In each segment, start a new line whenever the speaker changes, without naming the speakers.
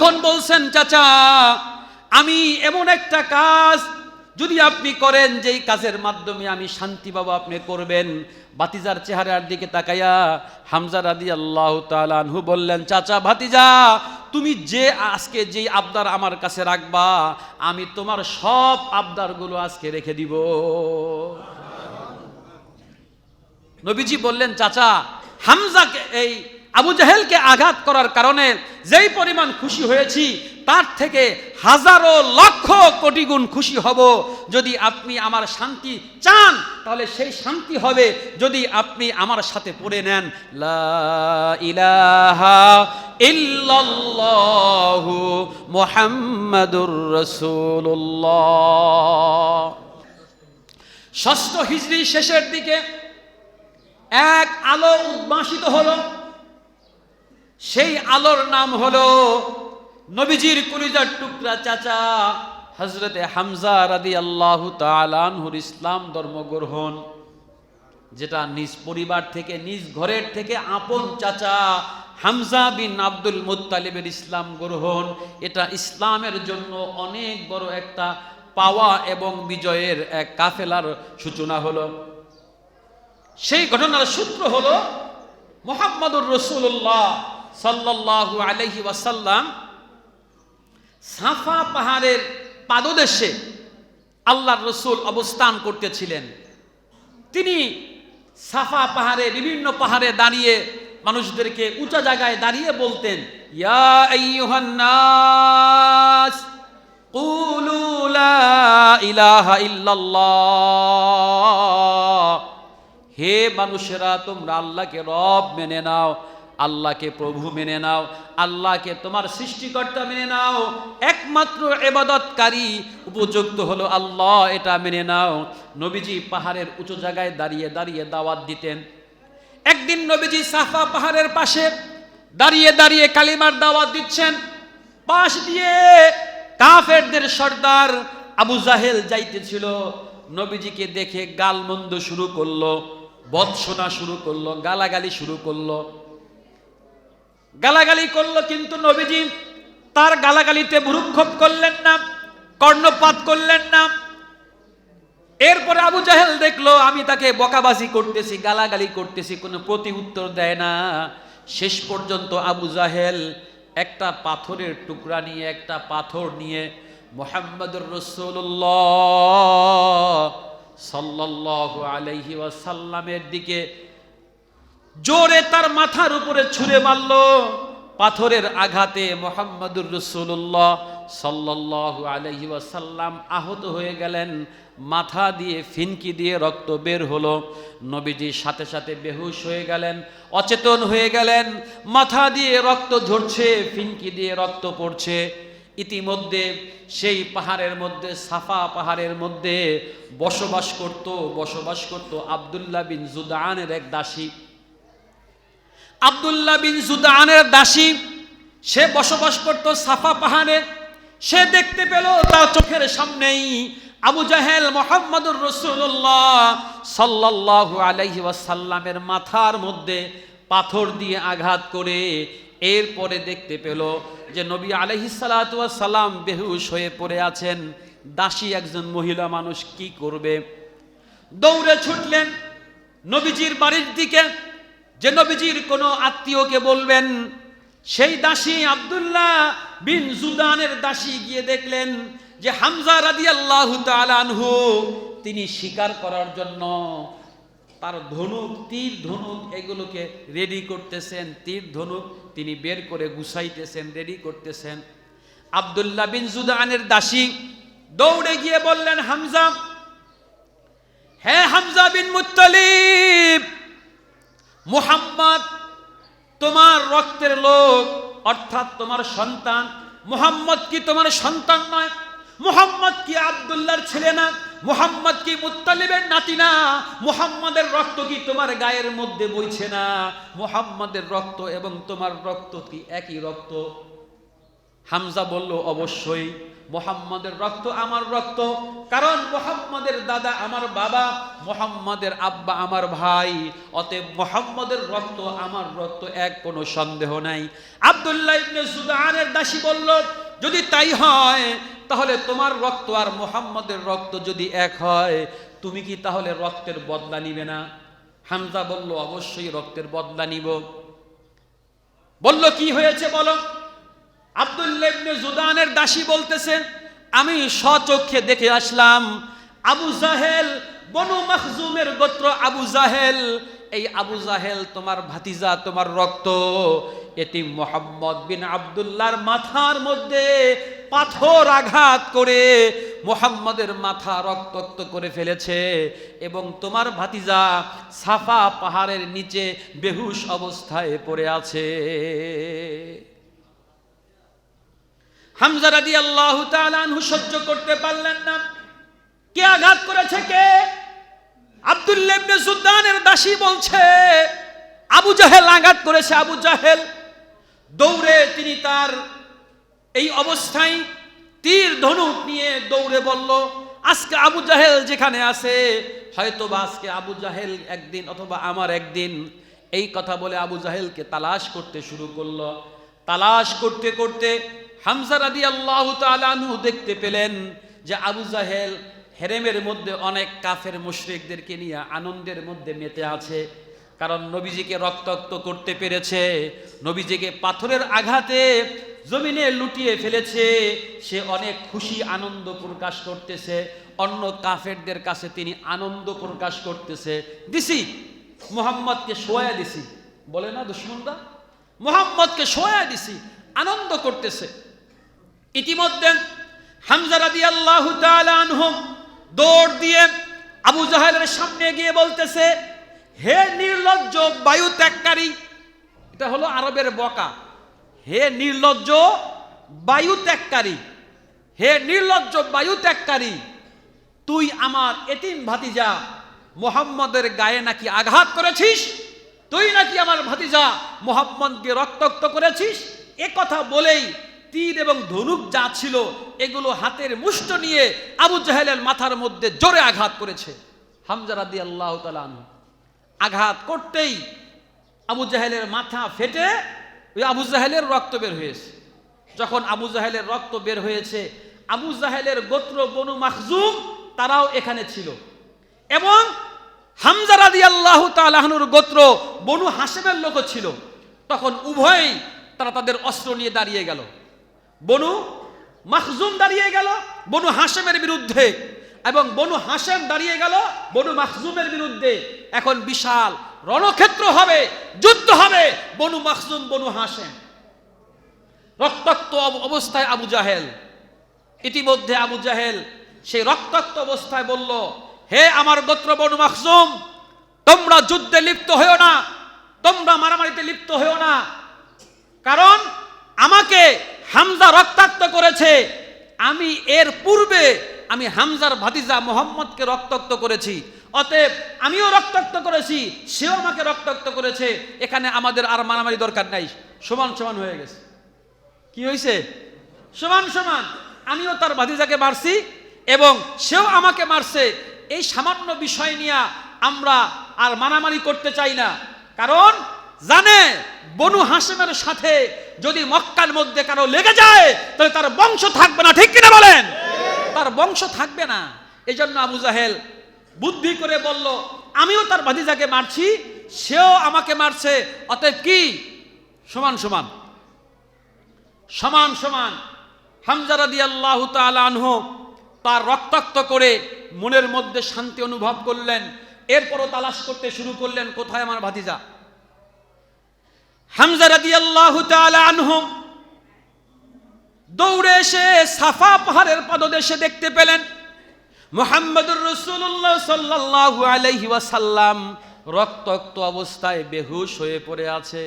তখন বলছেন, চাচা, আমি এমন একটা কাজ, যদি আপনি করেন, যেই কাজের মাধ্যমে আমি শান্তি পাবো, আপনি করবেন। বাতিজার চেহারার দিকে তাকাইয়া হামজা রাদি আল্লাহ তালানহু বললেন, চাচা, ভাতিজা, তুমি যে আজকে যেই আবদার আমার কাছে রাখবা, আমি তোমার সব আবদারগুলো আজকে রেখে দিব। নবীজি বললেন, চাচা, হামজাকে এই আবু জাহেলকে আঘাত করার কারণে যেই পরিমাণ খুশি হয়েছি, তার থেকে হাজারো লক্ষ কোটি গুণ খুশি হব। যদি আপনি আমার শান্তি চান, তাহলে সেই শান্তি হবে যদি আপনি আমার সাথে পড়ে নেন। মুহাম্মাদুর ষষ্ঠ হিজড়ি শেষের দিকে এক আলো উদ্ভাসিত হলো। সেই আলোর নাম হলো নবীজির কুলিজার টুকরা চাচা হজরতে হামজা রাদি আল্লাহ তালানহুর ইসলাম ধর্মগ্রহণ, যেটা নিজ পরিবার থেকে, নিজ ঘরের থেকে আপন চাচা হামজা বিন আব্দুল মুত্তালিবের ইসলাম গ্রহণ। এটা ইসলামের জন্য অনেক বড় একটা পাওয়া এবং বিজয়ের এক কাফেলার সূচনা হলো। সেই ঘটনার সূত্র হলো মোহাম্মদুর রসুল্লাহ সাল্লাল্লাহু আলহি ওয়াসাল্লাম সাফা পাহাড়ের পাদদেশে আল্লাহর রসুল অবস্থান করতেছিলেন। তিনি সাফা পাহাড়ে, বিভিন্ন পাহাড়ে দাঁড়িয়ে মানুষদেরকে উঁচা জায়গায় দাঁড়িয়ে বলতেন হে মানুষেরা, তোমরা আল্লাহকে রব মেনে নাও। আল্লাহকে প্রভু মেনে নাও, আল্লাহকে তোমার সৃষ্টিকর্তা মেনে নাও, একমাত্র এবাদতকারী উপযুক্ত হলো আল্লাহ, এটা মেনে নাও। নবীজি পাহাড়ের উঁচু জায়গায় দাঁড়িয়ে দাঁড়িয়ে দাওয়াত দিতেন। একদিন নবীজি সাফা পাহাড়ের পাশে দাঁড়িয়ে দাঁড়িয়ে কালিমার দাওয়াত দিচ্ছেন। পাশ দিয়ে কাফেরদের সর্দার আবু জাহেল যাইতেছিল। নবীজিকে দেখে গালমন্দ শুরু করল বৎসনা শুরু করল, গালাগালি শুরু করল। গালাগালি করল কিন্তু নবীজি, তার গালাগালিতে ভুরুক্ষেপ করলেন না, কর্ণপাত করলেন না। এরপরে আবু জাহেল দেখল, আমি তাকে বকাবাজি করতেছি, গালাগালি করতেছি, কোনো প্রতি উত্তর দেয় না। শেষ পর্যন্ত আবু জাহেল একটা পাথরের টুকরা নিয়ে, একটা পাথর নিয়ে মোহাম্মদুর রসুল্লাহ সাল্লাল্লাহু আলাইহি ওয়াসাল্লামের দিকে জোরে তার মাথার উপরে ছুঁড়ে মারল। পাথরের আঘাতে মোহাম্মদুর রসুল্লাহ আলাইহি ওয়াসাল্লাম আহত হয়ে গেলেন। মাথা দিয়ে ফিনকি দিয়ে রক্ত বের হলো। নবীজি সাথে সাথে বেহুশ হয়ে গেলেন, অচেতন হয়ে গেলেন। মাথা দিয়ে রক্ত ঝরছে, ফিনকি দিয়ে রক্ত পড়ছে। ইতিমধ্যে সেই পাহাড়ের মধ্যে, সাফা পাহাড়ের মধ্যে বসবাস করত বসবাস করত আবদুল্লাহ বিন জুদানের এক দাসী। আবদুল্লাহ বিন জুদানের দাসী, সে বসবাস করত সাফা পাহাড়ে। সে দেখতে পেল তার চোখের সামনেই আবু জাহেল মোহাম্মদুর রসুল্লাহ সাল্লাল্লাহু আলাইহি ওয়াসাল্লামের মাথার মধ্যে পাথর দিয়ে আঘাত করে। এরপরে দেখতে পেল যে নবী আলহি সালাম বেহুশ হয়ে পড়ে আছেন। দাসী একজন মহিলা মানুষ কি করবে? দৌড়ে ছুটলেন নবীজির বাড়ির দিকে। যে নবীজির কোনো আত্মীয়কে বলবেন, সেই দাসী আব্দুল্লাহ বিন জুদানের দাসী গিয়ে দেখলেন যে হামজা রাদি আল্লাহ আনহু তিনি শিকার করার জন্য তার ধনুক, তীর ধনুক এগুলোকে রেডি করতেছেন, তীর ধনুক তিনি বের করে গুছাইতেছেন, রেডি করতেছেন। আবদুল্লাহ বিন জুদানের দাসী দৌড়ে গিয়ে বললেন, হামজা হ্যাঁ হামজা বিন মুত্তালিব মুহাম্মদ, তোমার রক্তের লোক অর্থাৎ তোমার সন্তান। মুহাম্মদ কি তোমার সন্তান নয়? মুহাম্মদ কি আবদুল্লার ছেলে না? মুহাম্মদ কি মুত্তালিবের নাতি না? মুহাম্মাদের রক্ত কি তোমার গায়ের মধ্যে বইছে না? মুহাম্মাদের রক্ত এবং তোমার রক্ত কি একই রক্ত? হামজা বলল, অবশ্যই। মোহাম্মদের রক্ত আমার রক্ত। কারণ মোহাম্মদের দাদা আমার বাবা, মোহাম্মদের আব্বা আমার ভাই। অতএব মোহাম্মদের রক্ত আমার রক্ত এক কোনো সন্দেহ নাই। আব্দুল্লাহ ইবনে সুদানের দাসী বলল, যদি তাই হয়, তাহলে তোমার রক্ত আর মোহাম্মদের রক্ত যদি এক হয়, তুমি কি তাহলে রক্তের বদলা নিবে না? হামজা বলল, অবশ্যই রক্তের বদলা নিব। বলল, কি হয়েছে বলো? আব্দুল্লাহ ইবনে জুদানের দাসী বলতেছে, আমি স্বচক্ষে দেখে আসলাম, আবু জাহেল, বনু মখজুমের গোত্র আবু জাহেল। এই আবু জাহেল তোমার ভাতিজা, তোমার রক্ত। এটি মোহাম্মদ বিন আবদুল্লাহর মাথার মধ্যে পাথর আঘাত করে মোহাম্মদের মাথা রক্তাক্ত করে ফেলেছে এবং তোমার ভাতিজা সাফা পাহাড়ের নিচে বেহুশ অবস্থায় পড়ে আছে। হামজা রাদি আল্লাহ সহ্য করতে পারলেন না। কে আঘাত করেছে কে? আব্দুল্লাহ ইবনে সুলতানের দাসী বলছে, আবু জাহেল আঘাত করেছে আবু জাহেল। দৌড়ে তিনি তার এই অবস্থায় তীর ধনুক নিয়ে দৌড়ে বলল, আজকে আবু জাহেল যেখানে আছে হয়তো বা আজকে আবু জাহেল একদিন অথবা আমার একদিন। এই কথা বলে আবু জাহেলকে তালাশ করতে শুরু করল। তালাশ করতে করতে হামজা রাদি আল্লাহ তালু দেখতে পেলেন যে আবু জাহেল হেরেমের মধ্যে অনেক কাফের মুশরিকদেরকে নিয়ে আনন্দের মধ্যে মেতে আছে। কারণ নবীজিকে রক্তাক্ত করতে পেরেছে, নবীজিকে পাথরের আঘাতে জমিনে লুটিয়ে ফেলেছে। সে অনেক খুশি আনন্দ প্রকাশ করতেছে। অন্য কাফেরদের কাছে তিনি আনন্দ প্রকাশ করতেছে। দিছি, মোহাম্মদকে সোয়া দিছি। বলে না দুশ্মনরা? মোহাম্মদকে সোয়া দিছি, আনন্দ করতেছে। ইতিমধ্যে হামজা রাদি আল্লাহ দৌড় দিয়ে আবু জাহেলের সামনে গিয়ে বলতেছে, হে নির্লজ্জ বায়ু ত্যাগকারী, এটা হলো আরবের বকা, হে নির্লজ্জ বায়ু ত্যাগকারী, হে নির্লজ্জ বায়ু ত্যাগকারী, তুই আমার এতিম ভাতিজা মোহাম্মদের গায়ে নাকি আঘাত করেছিস? তুই নাকি আমার ভাতিজা মোহাম্মদকে রক্তাক্ত করেছিস? এ কথা বলেই তীর এবং ধনুক যা ছিল, এগুলো হাতের মুষ্ট নিয়ে আবু জাহেলের মাথার মধ্যে জোরে আঘাত করেছে। হামজা রাদি আল্লাহ আঘাত করতেই আবু জাহেলের মাথা ফেটে ওই আবু জাহেলের রক্ত বের হয়েছে। যখন আবু জাহেলের রক্ত বের হয়েছে, আবু জাহেলের গোত্র বনু মাখজুম তারাও এখানে ছিল। এবং হামজা রাদি আল্লাহ তালাহনুর গোত্র বনু হাসেমের লোকও ছিল। তখন উভয়ই তারা তাদের অস্ত্র নিয়ে দাঁড়িয়ে গেল। বনু মাখজুম দাঁড়িয়ে গেল, বনু হাসেমের বিরুদ্ধে। এবং বনু হাসেম দাঁড়িয়ে গেল, বনু মাখজুমের বিরুদ্ধে। এখন বিশাল রণক্ষেত্র হবে, যুদ্ধ হবে, বনু মাখজুম, বনু হাসেম রক্তাক্ত অবস্থায় আবু জাহেল। ইতিমধ্যে আবু জাহেল সেই রক্তাক্ত অবস্থায় বলল, হে আমার গোত্র বনু মাখজুম, তোমরা যুদ্ধে লিপ্ত হয়েও না, তোমরা মারামারিতে লিপ্ত হয়েও না। কারণ আমাকে হামজা রক্তাক্ত করেছে। আমি এর পূর্বে আমি হামজার ভাতিজা মোহাম্মদকে রক্তাক্ত করেছি। অতএব আমিও রক্তাক্ত করেছি, সেও আমাকে রক্তাক্ত করেছে। এখানে আমাদের আর মারামারি দরকার নাই। সমান সমান হয়ে গেছে। কি হয়েছে সমান সমান। আমিও তার ভাতিজাকে মারছি এবং সেও আমাকে মারছে। এই সামান্য বিষয় নিয়ে আমরা আর মারামারি করতে চাই না। কারণ জানে, বনু হাসেমের সাথে যদি মক্কার মধ্যে কারও লেগে যায়, তাহলে তার বংশ থাকবে না, ঠিক কিনা বলেন? তার বংশ থাকবে না। এই জন্য আবু জাহেল বুদ্ধি করে বলল, আমিও তার ভাতিজাকে মারছি, সেও আমাকে মারছে, অতএব কি? সমান সমান। সমান সমান। হামজারা দিয়ে আল্লাহ আনহ তার রক্তাক্ত করে মনের মধ্যে শান্তি অনুভব করলেন। এরপরও তালাশ করতে শুরু করলেন, কোথায় আমার ভাতিজা? হামজারা দিয়ে আল্লাহ আনহ দৌড়ে এসে সাফা পাহাড়ের পদদেশে দেখতে পেলেন মোহাম্মদুর রসুল্লাহ সাল্লাহ আলহি ওয়াসাল্লাম রক্তাক্ত অবস্থায় বেহুশ হয়ে পড়ে আছে।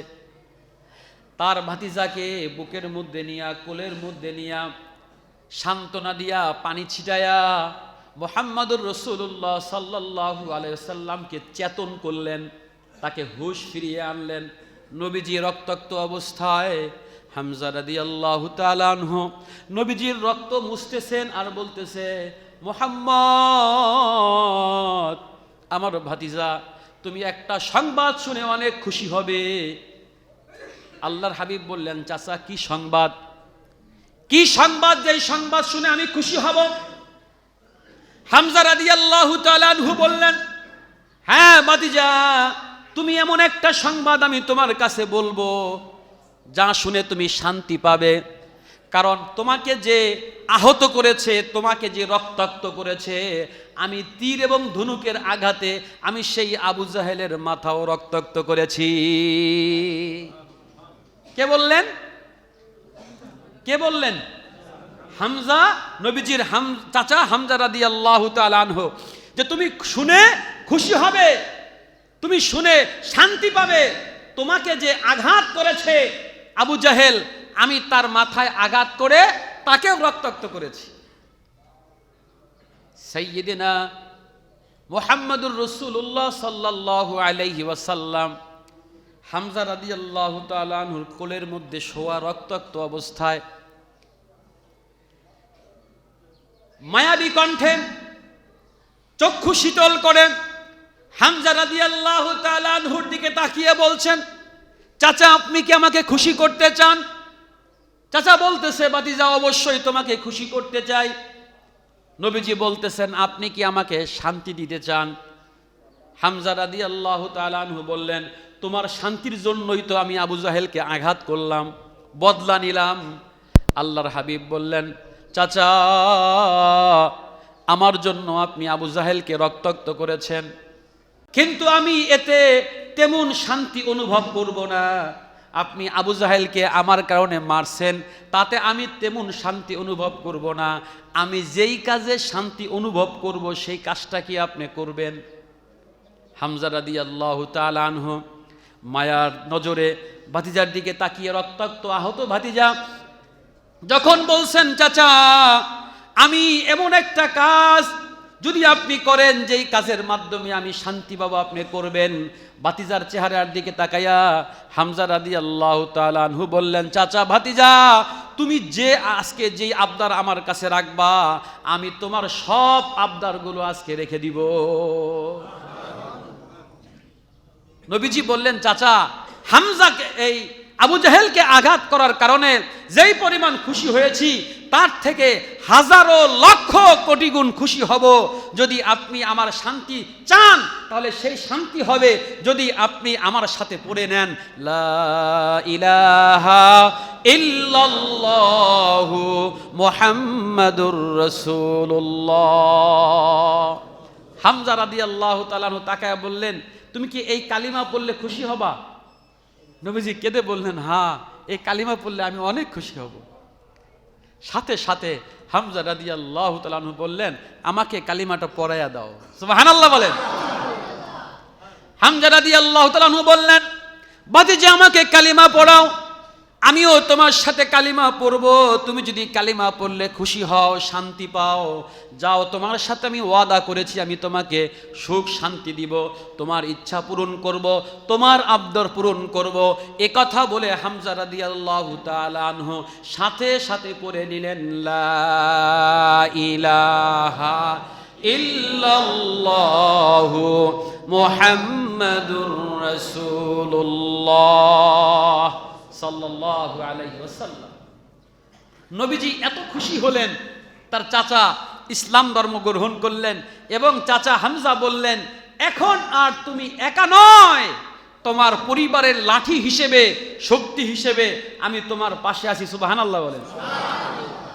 তার ভাতিজাকে বুকের মধ্যে নিয়া, কোলের মধ্যে নিয়া, সান্ত্বনা দিয়া, পানি ছিটায়া মোহাম্মদুর রসুল্লাহ সাল্লাহু আলাইসাল্লামকে চেতন করলেন, তাকে হুশ ফিরিয়ে আনলেন। নবীজি রক্তাক্ত অবস্থায় হামজা রাদি আল্লাহ তালানহ নবীজির রক্ত মুছতেছেন আর বলতেছে, মোহাম্মদ, আমার ভাতিজা, তুমি একটা সংবাদ শুনে অনেক খুশি হবে। আল্লাহর হাবিব বললেন, চাচা, কি সংবাদ? কি সংবাদ যে সংবাদ শুনে আমি খুশি হব? হামজা রাদি আল্লাহ তালানহু বললেন হ্যাঁ ভাতিজা তুমি এমন একটা সংবাদ আমি তোমার কাছে বলব, যা শুনে তুমি শান্তি পাবে। কারণ তোমাকে যে আহত করেছে, তোমাকে যে রক্তাক্ত করেছে, আমি তীর এবং ধনুকের আঘাতে আমি সেই আবু জাহেলের মাথাও রক্তাক্ত করেছি। কে বললেন? কে বললেন? হামজা, নবীজির হাম, চাচা হামজা রাদি আল্লাহ তালানহ যে তুমি শুনে খুশি হবে তুমি শুনে শান্তি পাবে। তোমাকে যে আঘাত করেছে আবু জাহেল, আমি তার মাথায় আঘাত করে তাকেও রক্তাক্ত করেছি। সৈয়দিনা মোহাম্মদুর রসুল্লাহ সাল্লাহ আলাইহি ওয়াসাল্লাম হামজা রাদি আল্লাহ তালানহুর কোলের মধ্যে শোয়া রক্তাক্ত অবস্থায় মায়াবী কণ্ঠে চক্ষু শীতল করেন হামজা রাদি আল্লাহ তালানহুর দিকে তাকিয়ে বলছেন, চাচা, আপনি কি আমাকে খুশি করতে চান? চাচা বলতেছে বাতিজা অবশ্যই তোমাকে খুশি করতে চাই। নবীজি বলতেছেন, আপনি কি আমাকে শান্তি দিতে চান? হামজা রাদি আল্লাহ তালানহু বললেন, তোমার শান্তির জন্যই তো আমি আবু জাহেলকে আঘাত করলাম, বদলা নিলাম। আল্লাহর হাবিব বললেন, চাচা, আমার জন্য আপনি আবু জাহেলকে রক্তাক্ত করেছেন। কিন্তু আমি এতে তেমন শান্তি অনুভব করব না। আপনি আবু জাহেলকে আমার কারণে মারছেন, তাতে আমি তেমন শান্তি অনুভব করব না। আমি যেই কাজে শান্তি অনুভব করব, সেই কাজটা কি আপনি করবেন? হামজা রাদি আল্লাহ তালানহ মায়ার নজরে ভাতিজার দিকে তাকিয়ে রক্তাক্ত আহত ভাতিজা যখন বলছেন, চাচা, আমি এমন একটা কাজ যদি আপনি করেন যেই কাজের মাধ্যমে আমি শান্তি পাবো, আপনি করবেন। ভাতিজার চেহারার দিকে তাকাইয়া হামজা রাদি আল্লাহ তালানহু বললেন, চাচা, ভাতিজা, তুমি যে আজকে যেই আবদার আমার কাছে রাখবা, আমি তোমার সব আবদারগুলো আজকে রেখে দিব। নবীজি বললেন, চাচা, হামজাকে এই আবু জাহেলকে আঘাত করার কারণে যেই পরিমাণ খুশি হয়েছি, তার থেকে হাজারো লক্ষ কোটি গুণ খুশি হব। যদি আপনি আমার শান্তি চান, তাহলে সেই শান্তি হবে যদি আপনি আমার সাথে পড়ে নেন। ইল্লাল্লাহু মুহাম্মাদুর রাদিয়াল্লাহু তাআলা তাকায় বললেন, তুমি কি এই কালিমা পড়লে খুশি হবা? নবীজি কেঁদে বললেন, হা, এই কালিমা পড়লে আমি অনেক খুশি হব। সাথে সাথে হামজা রাদি আল্লাহ তালু বললেন, আমাকে কালিমাটা পড়াইয়া দাও। হান আল্লাহ বলেন। হামজা রাদি আল্লাহ তালু বললেন, বাদি যে আমাকে কালিমা পড়াও আমিও তোমার সাথে কালিমা পড়ব। তুমি যদি কালিমা পড়লে খুশি হও, শান্তি পাও। যাও, তোমার সাথে আমি ওয়াদা করেছি, আমি তোমাকে সুখ, শান্তি দিব। তোমার ইচ্ছা পূরণ করব, তোমার আবদর পূরণ করব। এ কথা বলে হামজা রাদি আল্লাহ তালানহ সাথে সাথে পড়ে নিলেন ইলাহা মুহাম্মাদুর রাসূলুল্লাহ। নবীজি এত খুশি হলেন, তার চাচা ইসলাম ধর্ম গ্রহণ করলেন এবং চাচা হামজা বললেন, এখন আর তুমি একা নয়, তোমার পরিবারের লাঠি হিসেবে, শক্তি হিসেবে আমি তোমার পাশে আছি। সুবাহান আল্লাহ বলেন।